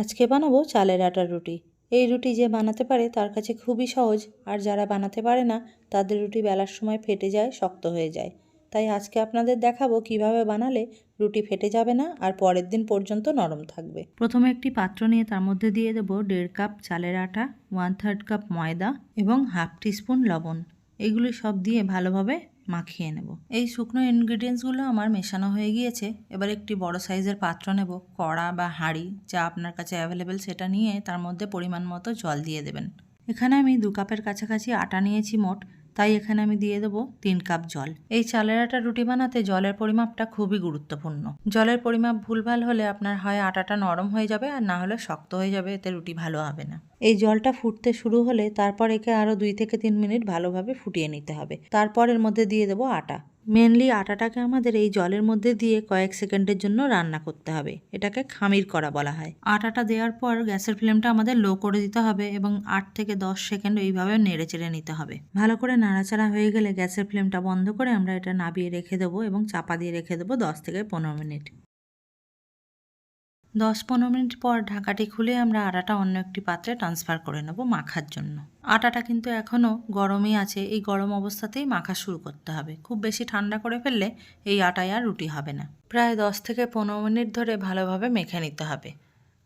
আজকে বানাবো চালের আটার রুটি। এই রুটি যে বানাতে পারে তার কাছে খুবই সহজ, আর যারা বানাতে পারে না, তাদের রুটি বেলার সময় ফেটে যায়, শক্ত হয়ে যায়। তাই আজকে আপনাদের দেখাবো কীভাবে বানালে রুটি ফেটে যাবে না, আর পরের দিন পর্যন্ত নরম থাকবে। প্রথমে একটি পাত্র নিয়ে তার মধ্যে দিয়ে দেবো দেড় কাপ চালের আটা ওয়ান থার্ড কাপ ময়দা এবং হাফ টিস্পুন লবণ। এগুলি সব দিয়ে ভালোভাবে মাখিয়ে নেব। এই শুকনো ইনগ্রিডিয়েন্টসগুলো আমার মেশানো হয়ে গিয়েছে। এবার একটি বড় সাইজের পাত্র নেব। কড়া বা হাঁড়ি যা আপনার কাছে অ্যাভেলেবেল সেটা নিয়ে তার মধ্যে পরিমাণ মতো জল দিয়ে দেবেন। এখানে আমি দু কাপের কাছাকাছি আটা নিয়েছি মোট। তাই এখানে আমি দিয়ে দেবো তিন কাপ জল। এই চালের আটা রুটি বানাতে জলের পরিমাপটা খুবই গুরুত্বপূর্ণ। জলের পরিমাপ ভুলভাল হলে আপনার হয় আটাটা নরম হয়ে যাবে আর না হলে শক্ত হয়ে যাবে, এতে রুটি ভালো হবে না। এই জলটা ফুটতে শুরু হলে তারপর একে আরও দুই থেকে তিন মিনিট ভালোভাবে ফুটিয়ে নিতে হবে। তারপর এর মধ্যে দিয়ে দেবো আটা। মেনলি আটাটাকে আমাদের এই জলের মধ্যে দিয়ে কয়েক সেকেন্ডের জন্য রান্না করতে হবে। এটাকে খামির করা বলা হয়। আটাটা দেওয়ার পর গ্যাসের ফ্লেমটা আমাদের লো করে দিতে হবে এবং আট থেকে দশ সেকেন্ড এইভাবে নেড়ে চেড়ে নিতে হবে। ভালো করে নাড়াচাড়া হয়ে গেলে গ্যাসের ফ্লেমটা বন্ধ করে আমরা এটা নাবিয়ে রেখে দেবো এবং চাপা দিয়ে রেখে দেবো দশ থেকে পনেরো মিনিট। দশ পনেরো মিনিট পর ঢাকাটি খুলে আমরা আটাটা অন্য একটি পাত্রে ট্রান্সফার করে নেব মাখার জন্য। আটাটা কিন্তু এখনও গরমই আছে, এই গরম অবস্থাতেই মাখা শুরু করতে হবে। খুব বেশি ঠান্ডা করে ফেললে এই আটায় আর রুটি হবে না। প্রায় দশ থেকে পনেরো মিনিট ধরে ভালোভাবে মেখে নিতে হবে।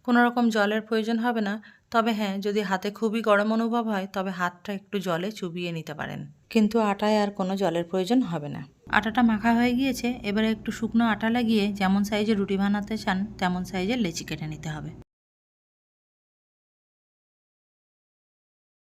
কোনো রকম জলের প্রয়োজন হবে না, তবে হ্যাঁ যদি হাতে খুবই গরম অনুভব হয়, তবে হাতটা একটু জলে চুবিয়ে নিতে পারেন। কিন্তু আটায় আর কোনো জলের প্রয়োজন হবে না। আটাটা মাখা হয়ে গিয়েছে, এবারে একটু শুকনো আটা লাগিয়ে যেমন সাইজে রুটি বানাতে চান, তেমন সাইজের লেচি কেটে নিতে হবে।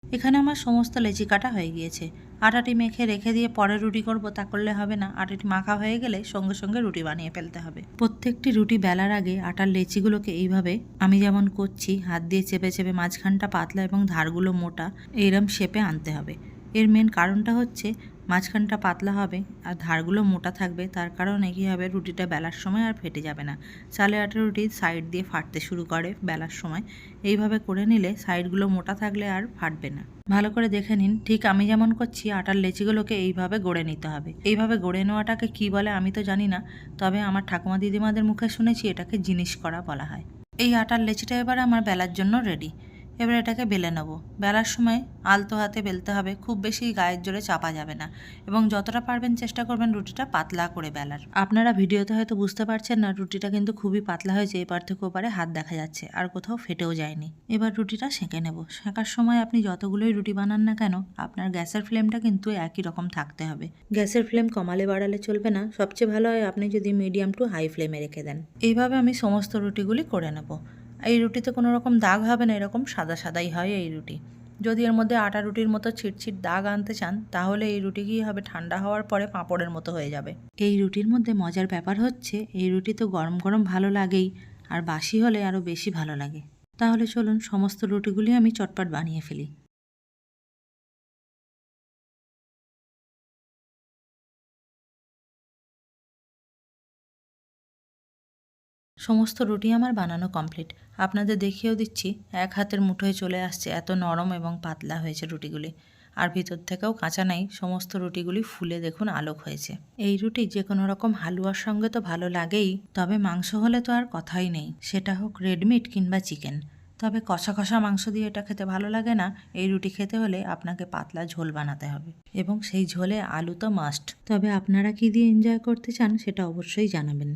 এখানে আমার সমস্ত লেচি কাটা হয়ে গিয়েছে। আটাটি মেখে রেখে দিয়ে পরে রুটি করব, তা করলে হবে না। আটাটি মাখা হয়ে গেলে সঙ্গে সঙ্গে রুটি বানিয়ে ফেলতে হবে। প্রত্যেকটি রুটি বেলার আগে আটার লেচিগুলোকে এইভাবে আমি যেমন করছি, হাত দিয়ে চেপে চেপে মাঝখানটা পাতলা এবং ধারগুলো মোটা, এইরম শেপে আনতে হবে। এর মেন কারণটা হচ্ছে মাঝখানটা পাতলা হবে আর ধারগুলো মোটা থাকবে। তার কারণে কী হবে? রুটিটা বেলার সময় আর ফেটে যাবে না। চালে আটা রুটি সাইড দিয়ে ফাটতে শুরু করে বেলার সময়। এইভাবে করে নিলে সাইডগুলো মোটা থাকলে আর ফাটবে না। ভালো করে দেখে নিন। ঠিক আমি যেমন করছি, আটার লেচিগুলোকে এইভাবে গড়ে নিতে হবে। এইভাবে গড়ে নেওয়াটাকে কি বলে আমি তো জানি না। তবে আমার ঠাকুমা দিদিমাদের মুখে শুনেছি এটাকে জিনিস করা বলা হয়। এই আটার লেচিটা এবার আমার বেলার জন্য রেডি এবার এটাকে বেলে নেব। বেলার সময় আলতো হাতে বেলতে হবে, খুব বেশি গায়ের জোরে চাপা যাবে না এবং যতটা পারবেন চেষ্টা করবেন রুটিটা পাতলা করে বেলার। আপনারা ভিডিওতে হয়তো বুঝতে পারছেন না, রুটিটা কিন্তু খুবই পাতলা হয়েছে এপার থেকে ওপারে হাত দেখা যাচ্ছে আর কোথাও ফেটেও যায়নি। এবার রুটিটা সেঁকে নেব। সেঁকার সময় আপনি যতগুলোই রুটি বানান না কেন, আপনার গ্যাসের ফ্লেমটা কিন্তু একই রকম থাকতে হবে। গ্যাসের ফ্লেম কমালে বাড়ালে চলবে না, সবচেয়ে ভালো হয় আপনি যদি মিডিয়াম টু হাই ফ্লেমে রেখে দেন। এইভাবে আমি সমস্ত রুটিগুলি করে নেব। এই রুটিতে কোনো রকম দাগ হবে না, এরকম সাদা সাদাই হয় এই রুটি। যদি এর মধ্যে আটা রুটির মতো ছিটছিট দাগ আনতে চান, তাহলে এই রুটি কি হবে? ঠান্ডা হওয়ার পরে পাঁপড়ের মতো হয়ে যাবে। এই রুটির মধ্যে মজার ব্যাপার হচ্ছে, এই রুটি তো গরম গরম ভালো লাগেই, আর বাসি হলে আরও বেশি ভালো লাগে। তাহলে চলুন, সমস্ত রুটিগুলি আমি চটপট বানিয়ে ফেলি। সমস্ত রুটি আমার বানানো কমপ্লিট আপনাদের দেখিয়েও দিচ্ছি, এক হাতের মুঠোয় চলে আসছে, এত নরম এবং পাতলা হয়েছে রুটিগুলি। আর ভিতর থেকেও কাঁচা নাই, সমস্ত রুটিগুলি ফুলে দেখুন আলোক হয়েছে। এই রুটি যে কোনো রকম হালুয়ার সঙ্গে তো ভালো লাগেই, তবে মাংস হলে তো আর কথাই নেই। সেটা হোক রেডমিট কিংবা চিকেন তবে কষা কষা মাংস দিয়ে এটা খেতে ভালো লাগে না, এই রুটি খেতে হলে আপনাকে পাতলা ঝোল বানাতে হবে। এবং সেই ঝোলে আলু তো মাস্ট তবে আপনারা কি দিয়ে এনজয় করতে চান, সেটা অবশ্যই জানাবেন।